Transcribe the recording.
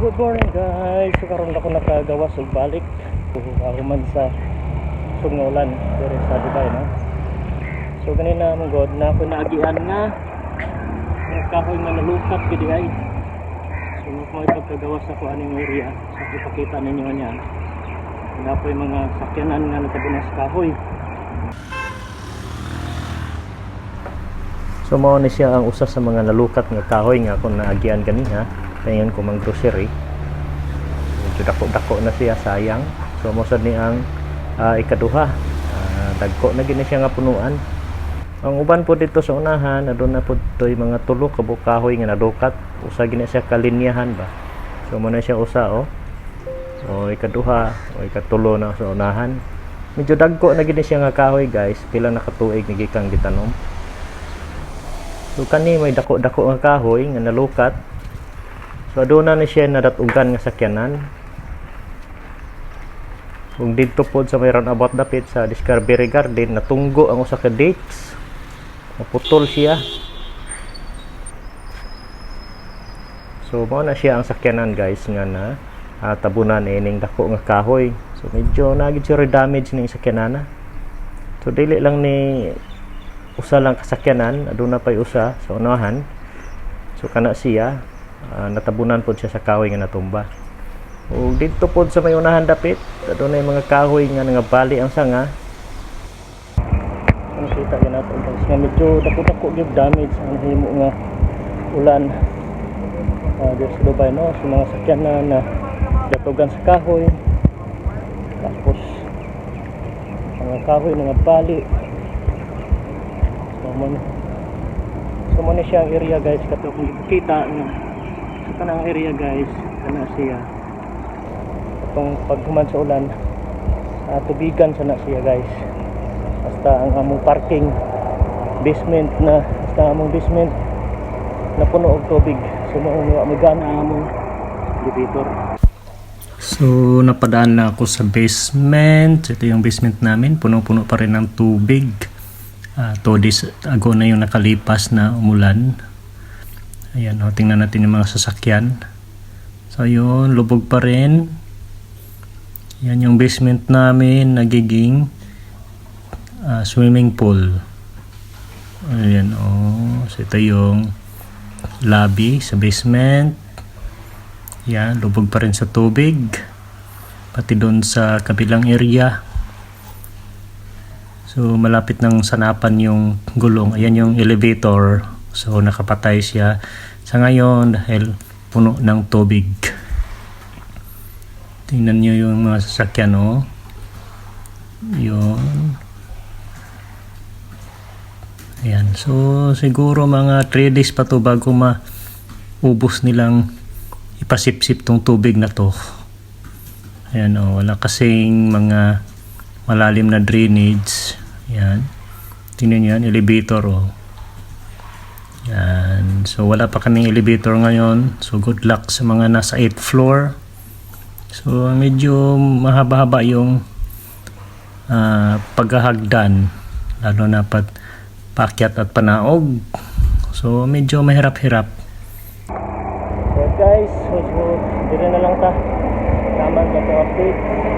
good morning guys. So karon ako nakagawas og balik. So, ako man sa Sungolan, pero sa Dubai no. So kanina mong god na ako naagian nga nga kahoy nga nalukat gid ay. So mo pagkagawas ako aning area sa ipakita ninyo niya. Nga po yung mga sakyanan nga natabunas kahoy. So mao ni siya ang usa sa mga nalukat nga kahoy nga akong naagian kanina. Paingon ko mang grocery. Medyo dako-dako na siya sayang. So mo sad ni ang ah, ikaduha. Ah, dagko na gini siya nga punuan. Ang uban po dito sa unahan, adun na po toy mga tulo ka kahoy nga nadukat. Usa gini siya kalinyahan ba. So mo siya usa oh. O ikaduha, o ikatulo na sa unahan. Medyo dagko na gini siya nga kahoy guys. Pila na katuig ni gikang gitanom. So kani may dako-dako nga kahoy nga nalukat. So aduna na siya nadatugan nga sakyanan. Kung dito pod sa mayroon about dapit sa Discovery Garden natunggo ang usa ka dates. Naputol siya. So mao na siya ang sakyanan guys nga na ah, tabunan ining dako nga kahoy. So medyo nagid siya damage ning sakyanana. So dili lang ni usa lang kasakyanan aduna pay usa sa unahan so kana siya ah, natabunan pod siya sa kahoy nga natumba. Ug dito pod sa may unahan dapit aduna mga kahoy nga nga bali ang sanga. Ang kita gyud nato guys nga medyo dako-dako gyud damage ang himo nga ulan. Uh, dito sa Dubai no sa mga sakyanan na datugan sa kahoy. Tapos mga kahoy mga bali So mo So mo ni siya ang area guys kato kung kita nga kanang area guys kana siya itong paghuman sa ulan uh, tubigan sa na siya guys basta ang among parking basement na basta among basement na puno og tubig so mo mo gana among elevator So, napadaan na ako sa basement. Ito yung basement namin. Puno-puno pa rin ng tubig. Uh, two days ago na yung nakalipas na umulan. Ayan, o, tingnan natin yung mga sasakyan. So, yun, lubog pa rin. Yan yung basement namin, nagiging ah, swimming pool. Ayan, o. So, ito yung lobby sa basement. Yan, lubog pa rin sa tubig. Pati doon sa kabilang area. So malapit ng sanapan yung gulong. Ayan yung elevator. So nakapatay siya. Sa ngayon dahil puno ng tubig. Tingnan nyo yung mga sasakyan oh. Yun. Ayan. So siguro mga 3 days pa to bago maubos nilang ipasipsip tong tubig na to. Ayan oh, wala kasing mga malalim na drainage. Yan. Tingnan niyo yan, elevator oh. Yan. So wala pa kaming elevator ngayon. So good luck sa mga nasa 8th floor. So medyo mahaba-haba yung ah, paghahagdan lalo na pat pakyat at panaog. So medyo mahirap-hirap. So guys, so dito na lang ta. Tama na to update.